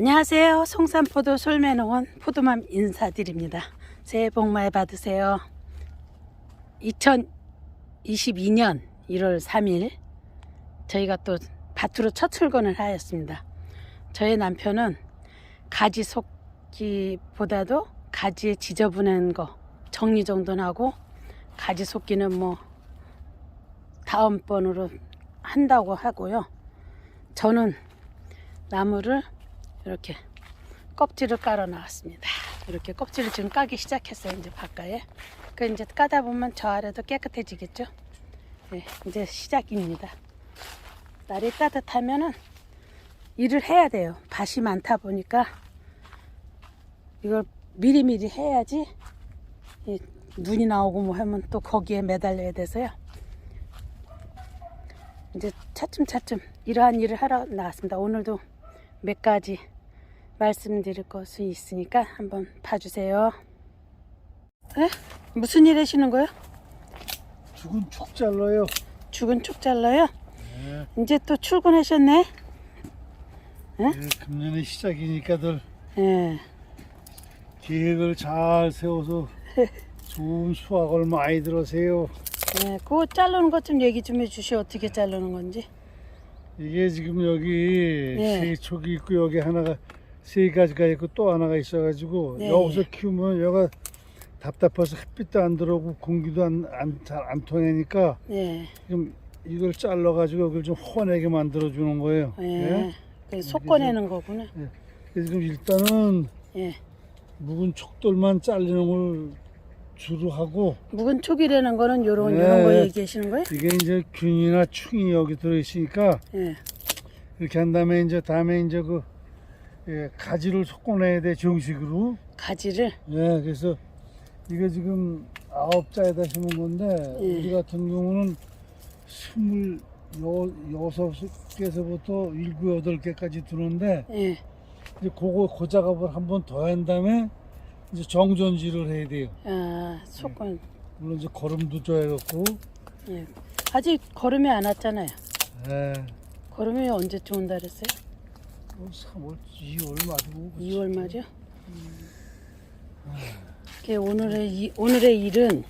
안녕하세요. 송산포도 솔매농원 포도맘 인사드립니다. 새해 복 많이 받으세요. 2022년 1월 3일 저희가 또 밭으로 첫 출근을 하였습니다. 저희 남편은 가지 속기보다도 가지에 지저분한 거 정리정돈하고 가지 속기는 뭐 다음번으로 한다고 하고요. 저는 나무를 이렇게 껍질을 깔아 나왔습니다. 이렇게 껍질을 지금 까기 시작했어요. 이제 바깥에. 그 이제 까다 보면 저 아래도 깨끗해지겠죠. 네, 이제 시작입니다. 날이 따뜻하면은 일을 해야 돼요. 밭이 많다 보니까 이걸 미리미리 해야지 이 눈이 나오고 뭐 하면 또 거기에 매달려야 돼서요. 이제 차츰차츰 이러한 일을 하러 나왔습니다. 오늘도 몇 가지 말씀드릴 것이 있으니까 한번 봐주세요. 에? 무슨 일 하시는 거예요? 죽은 촉 잘라요. 죽은 촉 잘라요? 네. 이제 또 출근하셨네? 네, 금년의 시작이니까들 예. 계획을 잘 세워서 좋은 수확을 많이 들으세요. 예. 그거 자르는 것 좀 얘기 좀 해주시오. 어떻게 자르는 건지. 이게 지금 여기 네. 세 촉이 있고 여기 하나가 세 가지가 있고 또 하나가 있어가지고 네. 여기서 키우면 여가 답답해서 햇빛도 안 들어오고 공기도 잘안 통하니까 예. 지금 이걸 잘라가지고 여기를 좀 훤하게 만들어 주는 거예요. 예. 예? 그 속꺼내는 거구나. 그래서 지금 일단은 예. 묵은 촉돌만 잘리는 걸 주로 하고 묵은 촉이라는 거는 요런, 네. 요런 거 얘기하시는 거예요? 이게 이제 균이나 충이 여기 들어 있으니까 예. 이렇게 한 다음에 이제 다음에 이제 그 예, 가지를 섞어내야 돼 정식으로 가지를. 예 그래서 이게 지금 아홉 자에다 심은 건데 예. 우리 같은 경우는 스물 여, 여섯 개에서부터 일곱 여덟 개까지 두는데 예. 이제 그거 그 작업을 한 번 더 한 다음에 이제 정전지를 해야 돼요 아, 속건. 물론 이제 거름도 줘야겠고 예. 아직 걸음이 안 왔잖아요. 예. 걸음이 언제쯤 온다 그랬어요? 뭐 3월, 2월 말이고 2월 말이요? 이렇게 오늘의 이, 오늘의 일은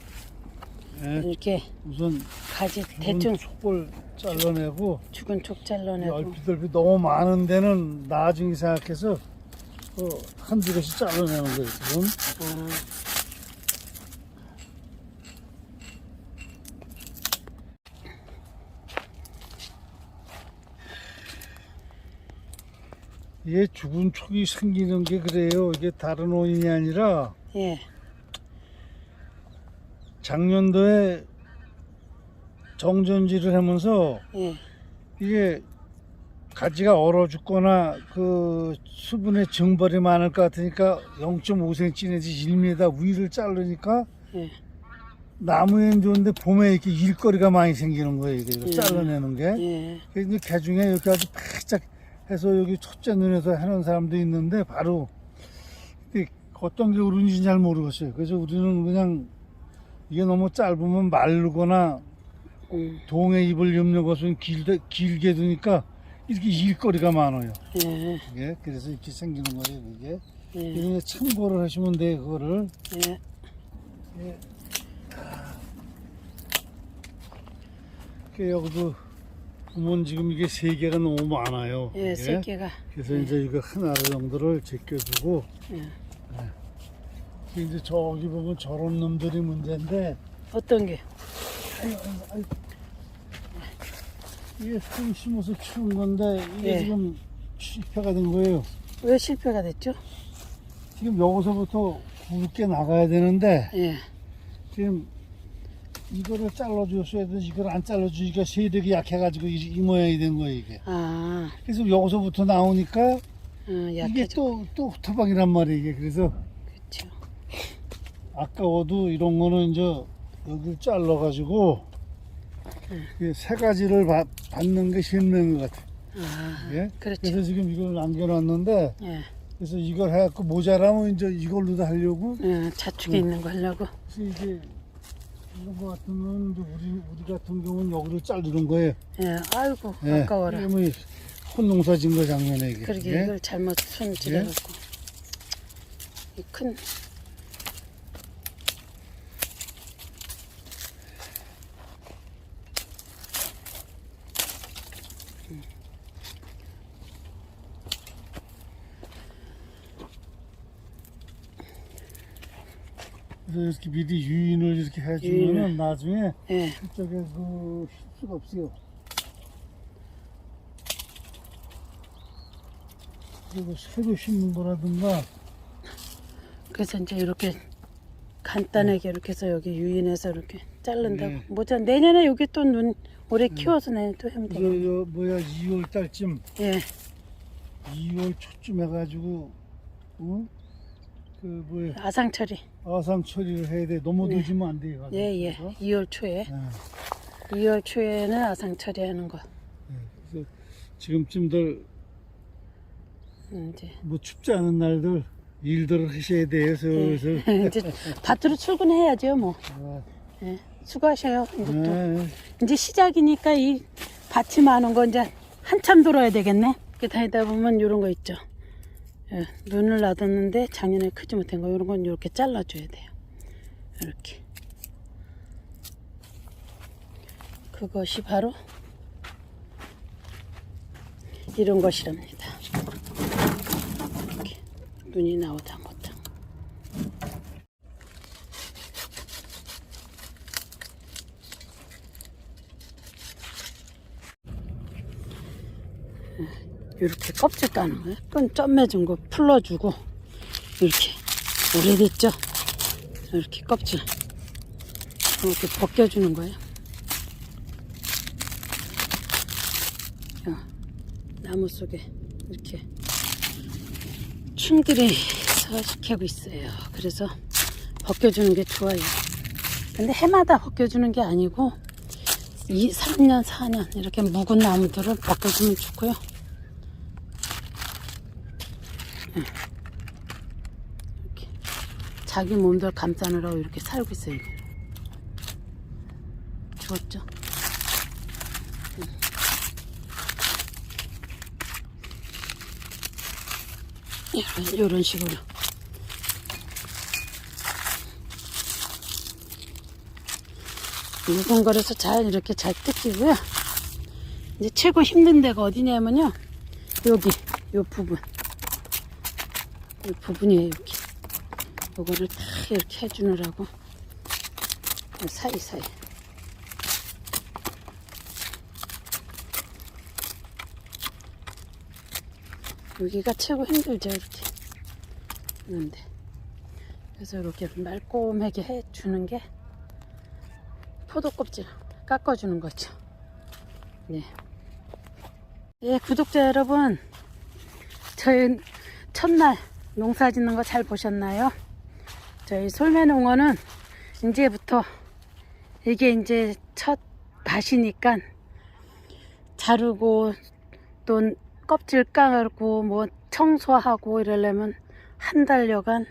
예, 이렇게 우선 가지 대충 촉을 잘라내고 죽은 촉 잘라내고. 얼핏얼핏 너무 많은 데는 나중에 생각해서 어, 한두 개씩 잘라내는 거예요 지금. 아, 이게 죽은 촉이 생기는 게 그래요 이게 다른 원인이 아니라 예. 작년도에 정전지를 하면서 예. 이게 가지가 얼어 죽거나 그 수분의 증발이 많을 것 같으니까 0.5cm 내지 1m 위를 자르니까 예. 나무엔 좋은데 봄에 이렇게 일거리가 많이 생기는 거예요. 이게 예. 잘라내는 게. 예. 그래서 이제 개중에 이렇게 아주 바짝 해서 여기 첫째 눈에서 하는 사람도 있는데 바로 어떤 게 옳은지 잘 모르겠어요. 그래서 우리는 그냥 이게 너무 짧으면 마르거나 음, 동에 입을 엮는 것은 길게, 길게 두니까 이렇게 일거리가 많아요. 예. 이게 그래서 이렇게 생기는 거예요. 이게. 예. 이거 참고를 하시면 돼요. 그거를. 예. 그 여기도 보면 지금 이게 세 개가 너무 많아요. 예. 세 개가. 그래서 이제 이거 하나 정도를 제껴주고 예. 이제 저기 보면 저런 놈들이 문제인데 어떤 게? 아유, 아유, 아유. 이게 좀 심어서 키운 건데 이게 예. 지금 실패가 된 거예요. 왜 실패가 됐죠? 지금 여기서부터 굵게 나가야 되는데 예. 지금 이거를 잘라줬어야 돼 이걸 안 잘라주니까 세력이 약해가지고 이, 이 모양이 된 거예요 이게. 아, 그래서 여기서부터 나오니까 어, 이게 약해져. 또 또 후타박이란 말이에요 이게 그래서 그렇죠. 아까워도 이런 거는 이제 여기를 잘라가지고 이세 가지를 받, 받는 게 실명인 것 같아요. 아, 예? 그렇죠. 그래서 지금 이걸 남겨놨는데 예. 그래서 이걸 해갖고 모자라면 이제 이걸로 다 하려고 예, 자축에 음. 있는 거 하려고. 그래서 이게 이런 거 같으면 이제 우리 우리 같은 경우는 여기를 자르는 거예요. 예. 아이고, 예. 아까워라. 그러면 손농사 진 거 장면에 이게. 그러게 예? 이걸 잘못 손질해갖고 이 큰 그래서 이렇게 미리 유인을 이렇게 해주면은 유인을. 나중에 예. 이쪽에 그 실수가 없어요. 그리고 새로 심는 거라든가 그래서 이제 이렇게 간단하게 이렇게 해서 여기 유인해서 이렇게 자른다고 네. 뭐죠 내년에 여기 또 눈 올해 키워서 내년 또 하면 저, 되겠네 저 뭐야 2월 달쯤 예 2월 초쯤 해가지고 어? 그 뭐야 아상철이 아상 처리를 해야 돼. 너무 네. 늦으면 안 돼요. 예예 그래서. 2월 초에 예. 2월 초에는 아상 처리하는 거 예. 그래서 지금쯤들 음, 이제 뭐 춥지 않은 날들 일들을 하셔야 돼요. 슬슬. 예. 이제 밭으로 출근해야죠 뭐 아, 예. 수고하셔요 이제 또 예. 이제 시작이니까 이 밭이 많은 거 이제 한참 돌아야 되겠네. 이렇게 다니다 보면 이런 거 있죠. 예, 눈을 놔뒀는데 작년에 크지 못한 거 이런 건 이렇게 잘라줘야 돼요. 이렇게. 그것이 바로 이런 것이랍니다. 이렇게 눈이 나오다 못한 거. 이렇게 껍질 까는 거예요. 끈점거 풀러주고 이렇게 오래됐죠. 이렇게 껍질 이렇게 벗겨주는 거예요. 야, 나무 속에 이렇게 충들이 서식하고 있어요. 그래서 벗겨주는 게 좋아요. 근데 해마다 벗겨주는 게 아니고 2, 3년, 4년 이렇게 묵은 나무들을 벗겨주면 좋고요. 이렇게 자기 몸들 감싸느라고 이렇게 살고 있어요. 이거. 죽었죠? 응. 이런, 식으로. 거라서 잘 이렇게 잘 뜯기고요. 이제 최고 힘든 데가 어디냐면요. 여기, 요 부분. 이 부분이에요 여기 이거를 다 이렇게 해주느라고 이 사이사이. 여기가 최고 힘들죠 이렇게. 하는데. 그래서 이렇게 말끔하게 해주는 게 포도 껍질 깎아주는 거죠. 네. 예 구독자 여러분. 저희 첫날 농사 짓는 거 잘 보셨나요? 저희 솔매농어는 이제부터 이게 이제 첫 밭이니까 자르고 또 껍질 까고 뭐 청소하고 이러려면 한 달여간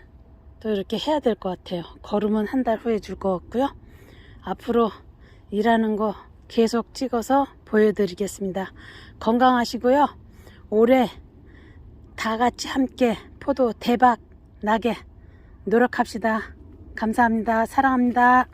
또 이렇게 해야 될 것 같아요. 걸음은 한 달 후에 줄 것 같고요. 앞으로 일하는 거 계속 찍어서 보여드리겠습니다. 건강하시고요. 올해 다 같이 함께 포도 대박 나게 노력합시다. 감사합니다. 사랑합니다.